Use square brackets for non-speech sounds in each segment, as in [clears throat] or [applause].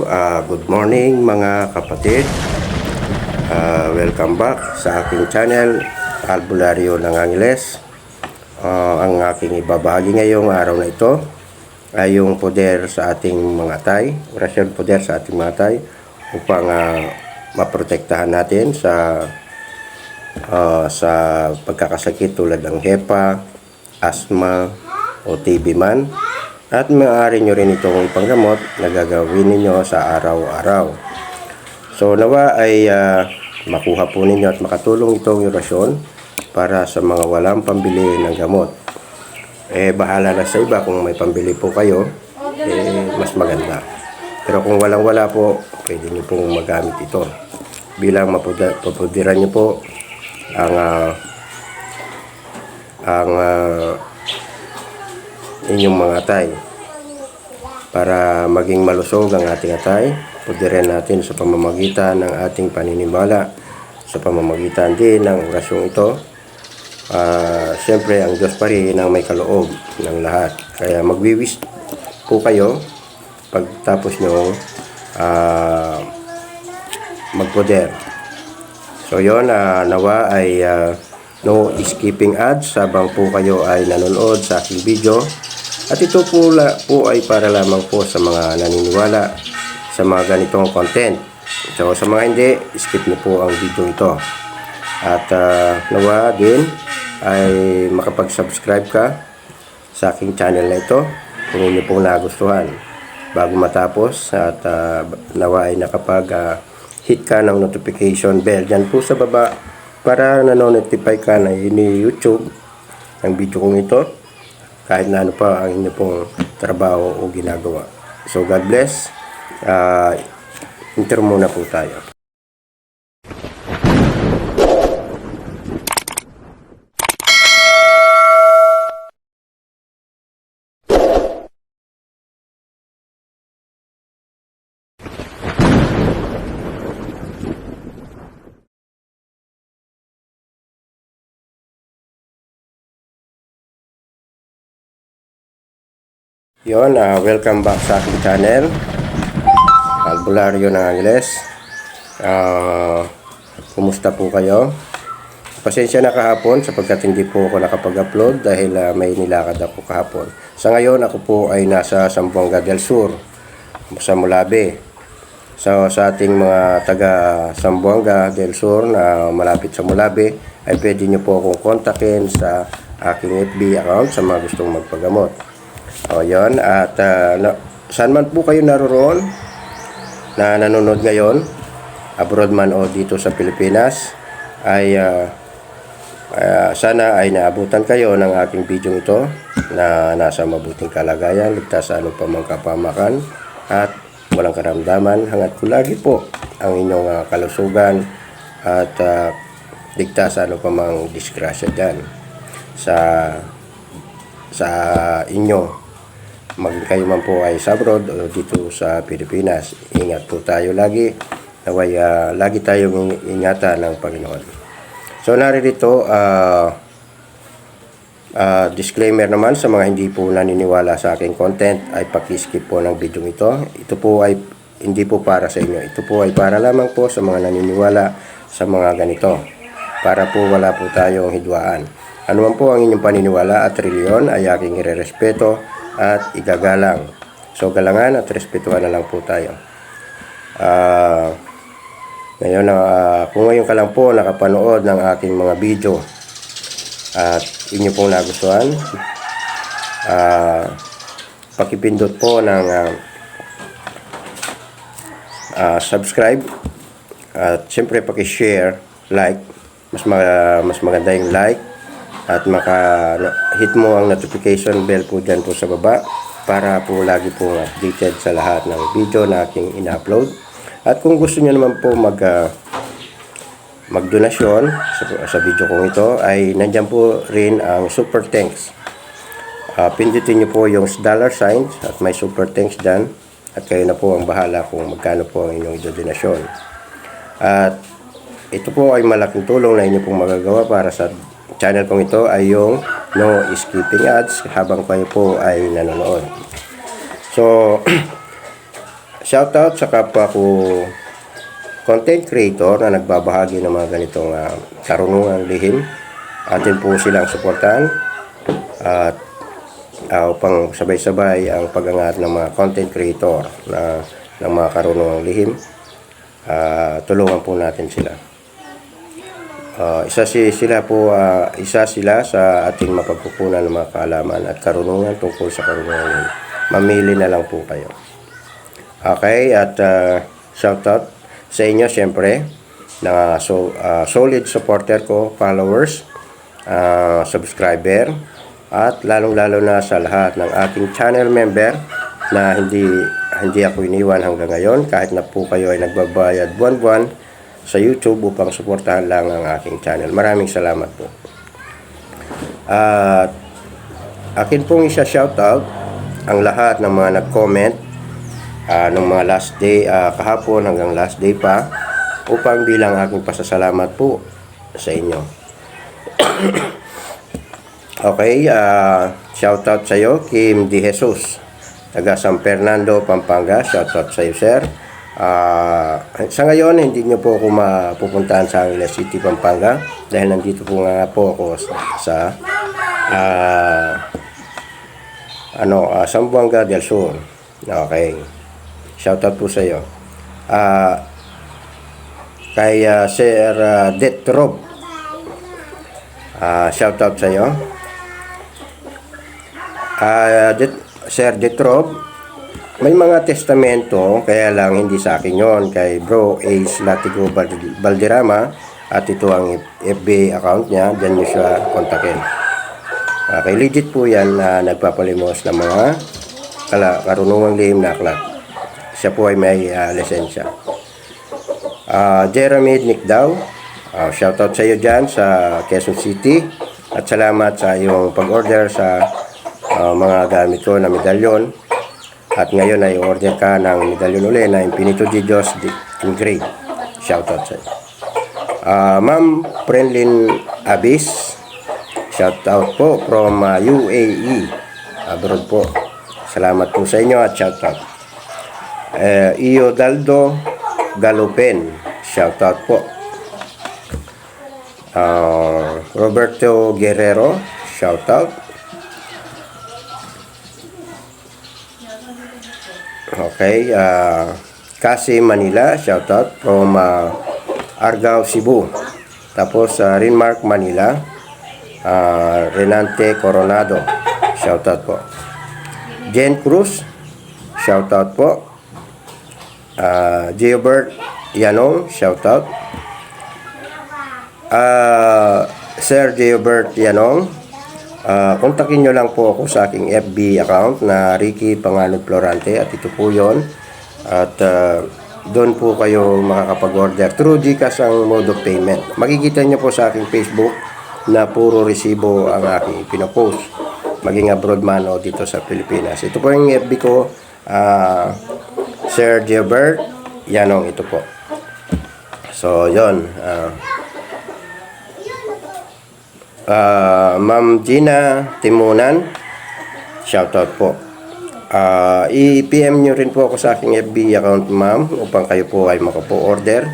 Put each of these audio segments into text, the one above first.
Ah, good morning mga kapatid. Ah, welcome back sa aking channel, Albularyo ng Angeles. Ah, ang aking ibabahagi ngayong araw na ito ay yung poder sa ating mga tay, orasyon poder sa ating mga tay upang ah, maprotektahan natin sa ah, sa pagkakasakit tulad ng HEPA, asthma o TB man at maaari nyo rin itong ipanggamot na gagawin ninyo sa araw-araw. So nawa ay ah, makuha po ninyo at makatulong itong orasyon para sa mga walang pambili ng gamot. Eh bahala na sa iba kung may pambili po kayo, eh mas maganda. Pero kung walang-wala po, pwede nyo pong magamit ito. Bilang mapudiran nyo po ang ah, ang ah, inyong mga atay. Para maging malusog ang ating atay pudirin natin sa pamamagitan ng ating paninimala sa pamamagitan din ng orasyong ito. Ah, siyempre ang Diyos pa rin ang may kaloob ng lahat. Kaya magwiwis po kayo pagtapos nyo ah, magpoder. So yon nawa ay ah, no skipping ads. Habang po kayo ay nanonood sa aking video at ito po, la, po ay para lamang po sa mga naniniwala sa mga ganitong content. So sa mga hindi, skip niyo po ang video ito. At ah, nawa din ay makapag-subscribe ka sa aking channel na ito kung inyo pong nagustuhan. Bago matapos at ah, nawa ay nakapag ah, hit ka ng notification bell dyan po sa baba para nanonotify ka na ni YouTube ang video kong ito kahit na ano pa ang inyo pong trabaho o ginagawa. So God bless. Uh, intro muna po tayo. Yon, ah, welcome back sa aking channel. Albularyo ng Angeles. Ah, kumusta po kayo? Pasensya na kahapon sapagkat hindi po ako nakapag-upload dahil ah, may nilakad ako kahapon. Sa ngayon, ako po ay nasa Zamboanga del Sur, sa Mulabe. So, sa ating mga taga Zamboanga del Sur na malapit sa Mulabe, ay pwede nyo po akong kontakin sa aking FB account sa mga gustong magpagamot. O, yun. At ah, na, saan man po kayo naroon na nanonood ngayon, abroad man o dito sa Pilipinas, ay ah, ah, sana ay naabutan kayo ng aking video ito na nasa mabuting kalagayan, ligtas sa anong pamang kapamakan at walang karamdaman hangat ko lagi po ang inyong ah, kalusugan at ah, ligtas sa anong pamang disgrasya dyan sa sa inyo maging man po ay sa abroad o dito sa Pilipinas. Ingat po tayo lagi. Naway ah, lagi tayong ingatan ng Panginoon. So naririto, ah ah, disclaimer naman sa mga hindi po naniniwala sa aking content ay pakiskip po ng video ito. Ito po ay hindi po para sa inyo. Ito po ay para lamang po sa mga naniniwala sa mga ganito. Para po wala po tayong hidwaan. Ano man po ang inyong paniniwala at reliyon ay aking irerespeto at igagalang. So galangan at respetuhan na lang po tayo. Ah, ngayon, ah, kung ngayon ka lang po nakapanood ng aking mga video at inyo pong nagustuhan, ah, pakipindot po ng ah, ah, subscribe at siyempre paki-share, like, mas ma- mas maganda yung like at maka hit mo ang notification bell po dyan po sa baba para po lagi po updated sa lahat ng video na aking in-upload. At kung gusto niyo naman po mag ah, magdonasyon sa, sa video kong ito ay nandyan po rin ang super thanks. Ah, pindutin niyo po yung dollar sign at may super thanks dyan at kayo na po ang bahala kung magkano po ang inyong donasyon. At ito po ay malaking tulong na inyo pong magagawa para sa channel kong ito ay yung no skipping ads habang kayo po ay nanonood. So, [clears throat] shoutout sa kapwa ko content creator na nagbabahagi ng mga ganitong uh, karunungang lihim. Atin po silang suportahan at uh, upang sabay-sabay ang pag-angat ng mga content creator na ng mga karunungang lihim. Uh, tulungan po natin sila. Uh, isa si sila po uh, isa sila sa ating mapagkukunan ng mga kaalaman at karunungan tungkol sa karunungan. Mamili na lang po kayo. Okay, at uh, shout out sa inyo syempre na so, uh, solid supporter ko, followers, uh, subscriber, at lalong-lalo na sa lahat ng aking channel member na hindi hindi ako iniwan hanggang ngayon kahit na po kayo ay nagbabayad buwan-buwan sa YouTube upang suportahan lang ang aking channel. Maraming salamat po. At akin pong isa shoutout ang lahat ng mga nag-comment uh, ng mga last day ah, kahapon hanggang last day pa upang bilang aking pasasalamat po sa inyo. [coughs] okay, uh, shoutout sa iyo Kim Di Jesus taga San Fernando, Pampanga. Shoutout sa iyo, sir. Ah, sa ngayon, hindi nyo po ako mapupuntahan sa Angeles City, Pampanga dahil nandito po nga po ako sa, sa ah, ano, uh, Sambuanga del Sur. Okay. Shoutout po sa iyo. Ah, kay ah, Sir uh, Detrob. Ah, shoutout sa iyo. Ah, Det Sir Detrob, may mga testamento, kaya lang hindi sa akin yon kay Bro Ace Latigo Bald- Balderrama at ito ang FB account niya, dyan nyo siya kontakin. Okay, legit po yan na nagpapalimos ng mga kala, karunungang lihim na aklat. Siya po ay may ah, lisensya. Ah, Jeremy Nick daw, ah, shoutout sa iyo dyan sa Quezon City at salamat sa iyong pag-order sa ah, mga gamit ko na medalyon at ngayon ay order ka ng medalyon uli na Infinito de Dios di- engraved. Shoutout sa iyo. Ah, Ma'am Prenlin Abis, shoutout po from ah, UAE, abroad po. Salamat po sa inyo at shoutout. Eh, Iyo Daldo Galupen, shoutout po. Ah, Roberto Guerrero, shoutout. Okay, ah Kasi Manila, shoutout from ah, Argao, Cebu. Tapos sa Rinmark, Manila, ah, Renante Coronado, shoutout po. Jen Cruz, shoutout po. Ah, Gilbert Yanong, shoutout. Ah, Sir Gilbert Yanong, ah, kontakin nyo lang po ako sa aking FB account na Ricky Panganod Florante at ito po yon At ah, doon po kayo makakapag-order. Through Gcash ang mode of payment. Makikita nyo po sa aking Facebook na puro resibo ang aking pinopost. Maging abroad man o dito sa Pilipinas. Ito po yung FB ko, ah, Sir Gilbert Yanong ito po. So, yon. ah Ah, Ma'am Gina Timunan, shoutout po. Ah, i-PM nyo rin po ako sa aking FB account, ma'am, upang kayo po ay makapo-order.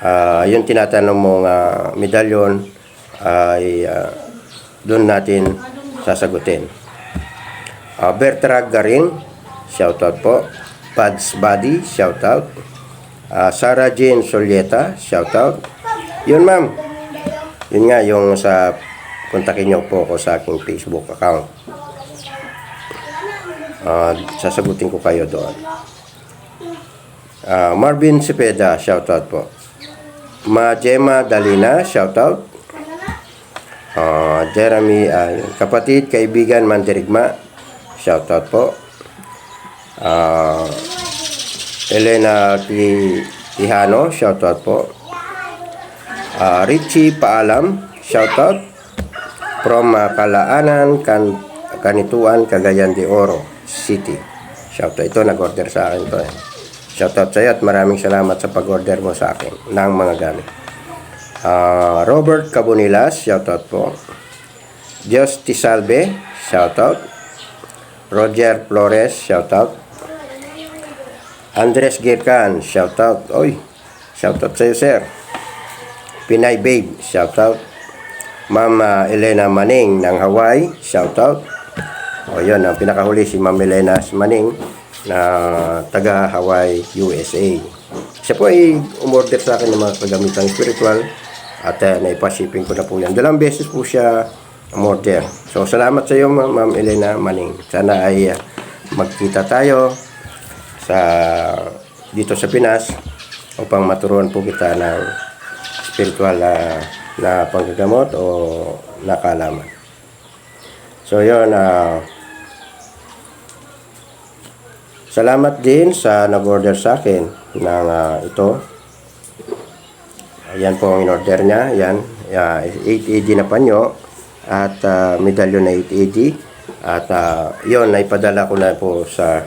Ah, yung tinatanong mong ah, medalyon ay ah, doon natin sasagutin. Ah, Bertrag Garing, shoutout po. Pads Body, shoutout. Ah, Sarah Jane Solieta, shoutout. Yun, ma'am. Yun nga, yung sa kontakin niyo po ako sa aking Facebook account. Ah, sasagutin ko kayo doon. Ah, Marvin Cepeda, shoutout po. Ma Gemma Dalina, shoutout. Ah, Jeremy, ah, kapatid, kaibigan, mandirigma, shoutout po. Ah, Elena Ti- Tihano, shoutout po. Ah, Richie Paalam, shoutout from uh, Kalaanan, kan Kanituan, Cagayan de Oro City. Shoutout ito, nag-order sa akin to. Eh. Shoutout sa iyo at maraming salamat sa pag-order mo sa akin ng mga gamit. Ah, Robert Cabonilas, shoutout po. Dios Tisalbe, shoutout. Roger Flores, shoutout. Andres Girkan, shout out. Oy, shout out sa'yo, sir. Pinay Babe, shout out. Ma'am ah, Elena Maning ng Hawaii, shout out. O yun, ang pinakahuli si Ma'am Elena Maning na taga Hawaii, USA. Siya po ay umorder sa akin ng mga kagamitang spiritual at uh, naipa-shipping ko na po yan. Dalawang beses po siya umorder. So, salamat sa iyo, Ma'am Elena Maning. Sana ay ah, magkita tayo sa dito sa Pinas upang maturuan po kita ng spiritual na, na panggagamot o nakalaman. So yun, ah, salamat din sa nag-order sa akin ng ah, ito. Ayan po ang in-order niya. Ayan, ah, 880 na panyo at ah, medalyon na 880. At ah, yun, naipadala ko na po sa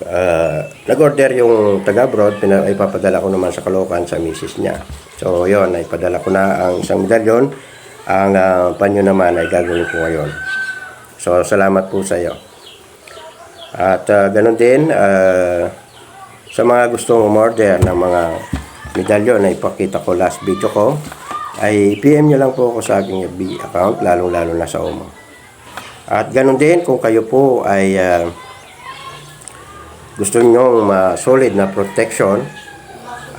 Ah, nag-order yung taga-abroad, ipapadala ko naman sa Caloocan sa misis niya. So, yon ay padala ko na ang isang medalyon. Ang ah, panyo naman ay gagawin ko ngayon. So, salamat po sa iyo. At ah, ganun din, ah, sa mga gustong umorder ng mga medalyon na ipakita ko last video ko, ay PM nyo lang po ako sa aking FB account, lalong-lalo na sa Omo. At ganun din, kung kayo po ay ah, gusto nyo ma solid na protection,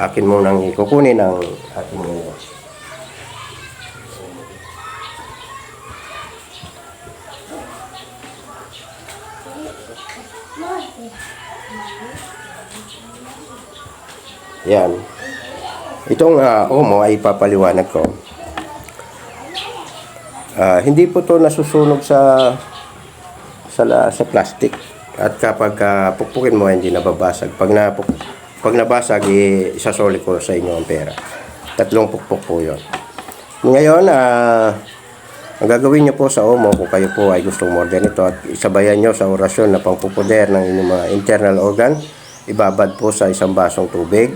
akin mo nang ikukunin ang ating uh, Yan. Itong uh, omo ay papaliwanag ko. Ah, hindi po to nasusunog sa sa sa plastic at kapag ah, pukpukin mo hindi nababasag. Pag na pag nabasag i- isasoli ko sa inyo ang pera. Tatlong pukpok po yon ngayon ah ang gagawin nyo po sa Omo kung kayo po ay gustong order nito at isabayan nyo sa orasyon na pangpupuder ng inyong mga internal organ ibabad po sa isang basong tubig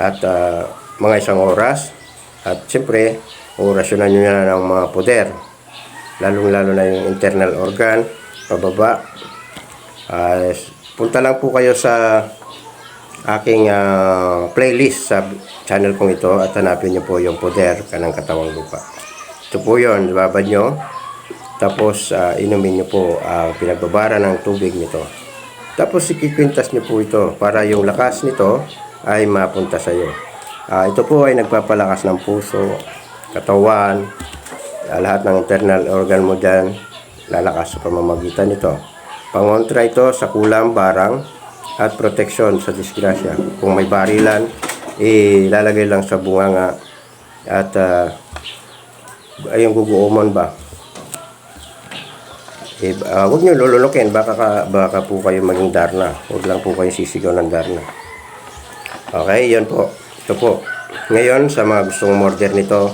at ah, mga isang oras. At siyempre orasyonan nyo na ng mga puder. Lalong lalo na yung internal organ pababa Ah, punta lang po kayo sa aking ah, playlist sa channel kong ito at hanapin niyo po yung poder kanang katawang lupa. Ito po yun, babad nyo. Tapos ah, inumin niyo po ang pinagbabara ng tubig nito. Tapos ikikwintas niyo po ito para yung lakas nito ay mapunta sa iyo. Ah, ito po ay nagpapalakas ng puso, katawan, ah, lahat ng internal organ mo dyan, lalakas sa pamamagitan nito. Pangontra ito sa kulang, barang, at proteksyon sa disgrasya. Kung may barilan, ilalagay lang sa bunganga at uh, ayong guguomon ba. Eh, ah, huwag nyo lulunukin, baka, ka, baka po kayo maging darna. Huwag lang po kayo sisigaw ng darna. Okay, yan po. Ito po. Ngayon, sa mga gustong order nito,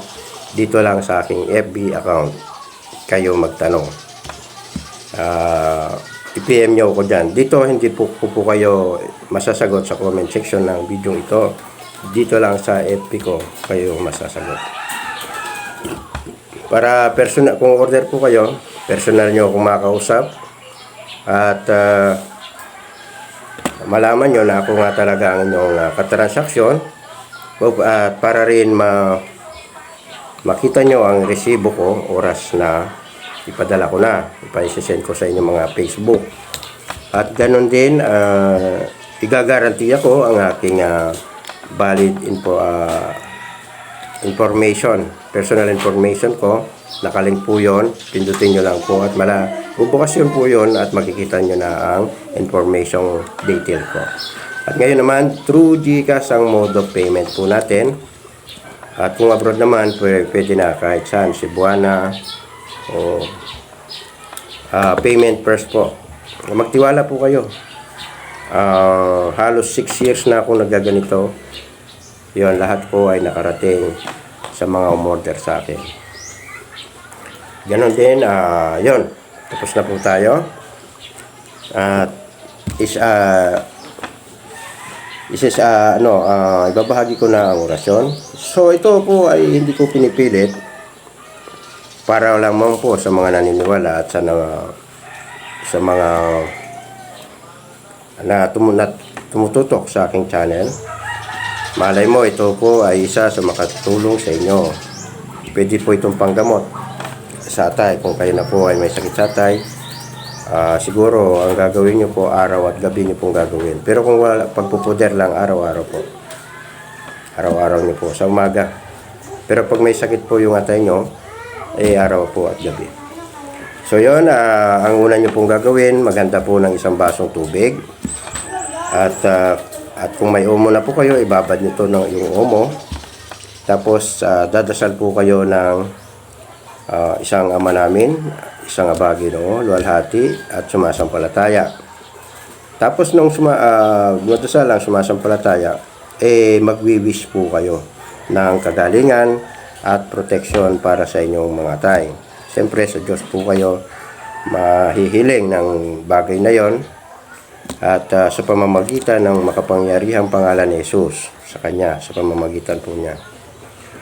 dito lang sa aking FB account. Kayo magtanong. Ah, i-PM nyo ako dyan. Dito, hindi po, po, po kayo masasagot sa comment section ng video ito. Dito lang sa FB ko, kayo masasagot. Para personal, kung order po kayo, personal nyo akong makausap. At ah, malaman nyo na ako nga talaga ang inyong uh, katransaksyon. At para rin ma makita nyo ang resibo ko, oras na ipadala ko na. Ipa-send ko sa inyo mga Facebook. At ganun din, uh, igagaranti ako ang aking ah, valid info, ah, information, personal information ko. Nakalink po yon pindutin nyo lang po at mala, bubukas yun po yun at makikita nyo na ang information detail ko. At ngayon naman, through GCash ang mode of payment po natin. At kung abroad naman, pwede na kahit saan, Cebuana, o ah, payment first po. Magtiwala po kayo. Ah, halos 6 years na ako nagaganito. Yon lahat po ay nakarating sa mga umorder sa akin. Ganon din, ah, yon Tapos na po tayo. At is ah Isis, ah, ano, ah, ibabahagi ko na ang orasyon. So, ito po ay hindi ko pinipilit para lang po sa mga naniniwala at sa, na, sa mga na tumunat tumututok sa aking channel. Malay mo, ito po ay isa sa makatulong sa inyo. Pwede po itong panggamot sa atay. Kung kayo na po ay may sakit sa atay, ah, siguro ang gagawin nyo po araw at gabi nyo pong gagawin. Pero kung wala, pagpupuder lang araw-araw po. Araw-araw nyo po sa umaga. Pero pag may sakit po yung atay nyo, eh araw po at gabi. So yon ah, ang una nyo pong gagawin, maganda po ng isang basong tubig. At ah, at kung may omo na po kayo, ibabad nyo to ng yung omo. Tapos ah, dadasal po kayo ng ah, isang ama namin, isang abagi no, luwalhati at sumasampalataya. Tapos nung suma, uh, dumadasan lang sumasampalataya, eh magwi-wish po kayo ng kagalingan at proteksyon para sa inyong mga tay. Siyempre sa Diyos po kayo mahihiling ng bagay na yon at ah, sa pamamagitan ng makapangyarihang pangalan ni Jesus sa Kanya, sa pamamagitan po niya.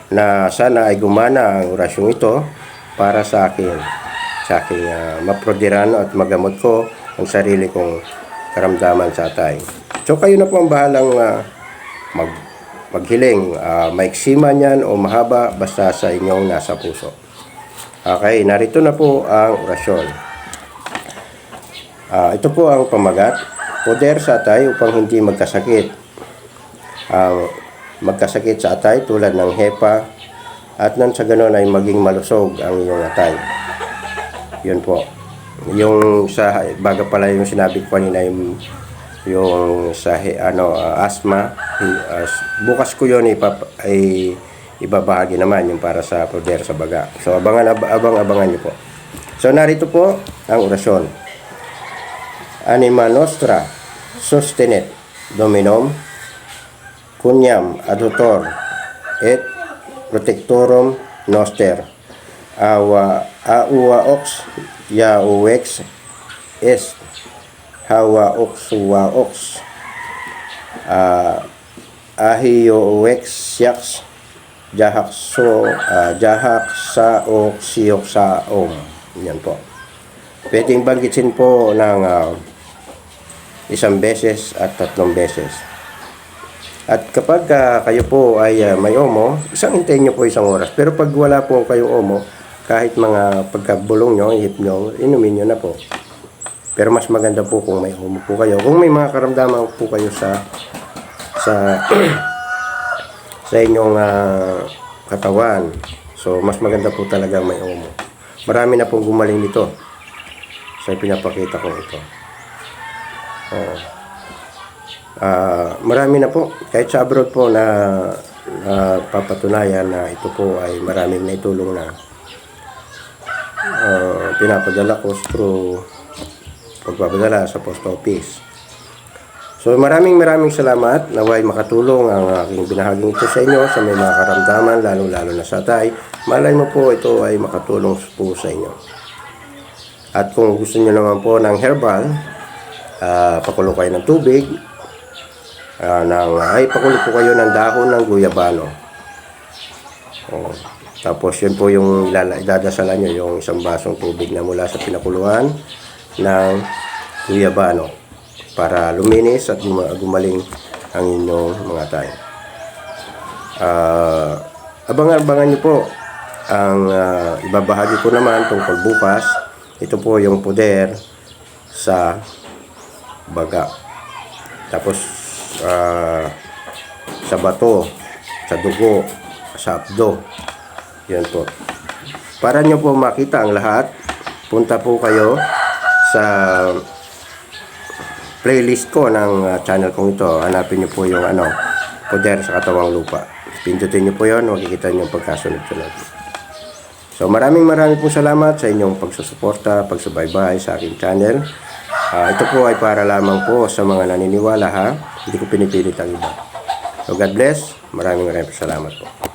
Na sana ay gumana ang orasyong ito para sa akin, sa aking ah, maprodiran at magamot ko ang sarili kong karamdaman sa atay. So kayo na po ang bahalang ah, mag maghiling, uh, maiksi man yan o mahaba basta sa inyong nasa puso. Okay, narito na po ang orasyon. Ah, ito po ang pamagat. Poder sa atay upang hindi magkasakit. Ang magkasakit sa atay tulad ng hepa at nang sa ganon ay maging malusog ang iyong atay. Yun po. Yung sa baga pala yung sinabi ko kanina yung yung sa ano ah, asthma as, bukas ko yun ipap, ay ibabahagi naman yung para sa poder sa baga. So abangan ab- abang abangan niyo po. So narito po ang orasyon. Anima nostra sostenet dominum cunyam adhutor et protectorum noster awa aua ox ya uwex est hawa ox wa ox uh, ahio uwex yaks jahak so ah, jahak sa ox siyok om yan po pwedeng banggitin po ng ah, isang beses at tatlong beses. At kapag ah, kayo po ay ah, may omo, isang hintayin nyo po isang oras. Pero pag wala po kayong omo, kahit mga pagkabulong nyo, ihip nyo, inumin nyo na po. Pero mas maganda po kung may omo po kayo. Kung may mga karamdaman po kayo sa sa [clears throat] sa inyong ah, katawan. So, mas maganda po talaga may omo. Marami na pong gumaling nito sa pinapakita ko ito. Ah, marami na po, kahit sa abroad po na na papatunayan na ito po ay maraming naitulong na ah, pinapadala ko through pagpapadala sa post office. So maraming maraming salamat naway makatulong ang aking binahaging ito sa inyo sa may mga karamdaman lalo lalo na sa tay. Malay mo po ito ay makatulong po sa inyo. At kung gusto niyo naman po ng herbal, ah pakulo kayo ng tubig, ah, ng, ay pakulo po kayo ng dahon ng guyabano. Oh. Tapos yun po yung idadasalan nyo, yung isang basong tubig na mula sa pinakuluan ng guyabano para luminis at guma- gumaling ang inyong mga tayo. Ah, abangan-abangan nyo po ang ah, ibabahagi ko naman tungkol bukas. Ito po yung poder sa baga. Tapos ah, sa bato, sa dugo, sa abdo. Yan po. Para nyo po makita ang lahat, punta po kayo sa playlist ko ng ah, channel kong ito. Hanapin nyo po yung ano, poder sa katawang lupa. Pindutin nyo po yon makikita nyo yung pagkasunod-sunod. So maraming maraming po salamat sa inyong pagsusuporta, pagsubaybay sa aking channel. Ah, ito po ay para lamang po sa mga naniniwala ha. Hindi ko pinipilit ang iba. So God bless. Maraming maraming salamat po.